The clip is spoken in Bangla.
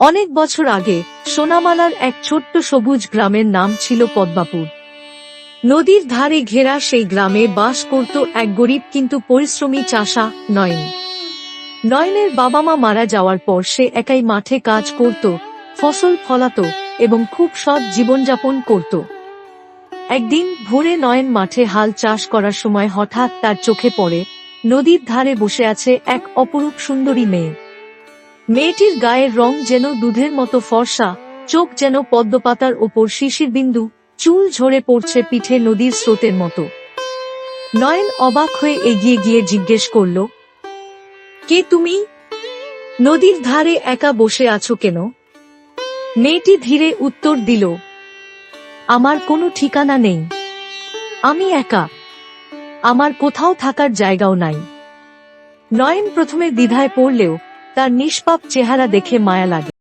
অনেক বছর আগে সোনামালার এক ছোট্ট সবুজ গ্রামের নাম ছিল পদ্মাপুর। নদীর ধারে ঘেরা সেই গ্রামে বাস করত এক গরিব কিন্তু পরিশ্রমী চাষা নয়ন। নয়নের বাবা মা মারা যাওয়ার পর সে একাই মাঠে কাজ করত, ফসল ফলাত এবং খুব সৎ জীবনযাপন করত। একদিন ভোরে নয়ন মাঠে হাল চাষ করার সময় হঠাৎ তার চোখে পড়ে, নদীর ধারে বসে আছে এক অপরূপ সুন্দরী মেয়ে। মেয়েটির গায়ের রং যেন দুধের মতো ফর্সা, চোখ যেন পদ্মপাতার ওপর শিশির বিন্দু চুল ঝরে পড়ছে পিঠে নদীর স্রোতের মতো। নয়ন অবাক হয়ে এগিয়ে গিয়ে জিজ্ঞেস করল, কে তুমি? নদীর ধারে একা বসে আছো কেন? মেয়েটি ধীরে উত্তর দিল, আমার কোনো ঠিকানা নেই। আমি একা। আমার কোথাও থাকার জায়গাও নাই। নয়ন প্রথমে দ্বিধায় পড়লেও তার নিষ্পাপ চেহারা দেখে মায়া লাগে।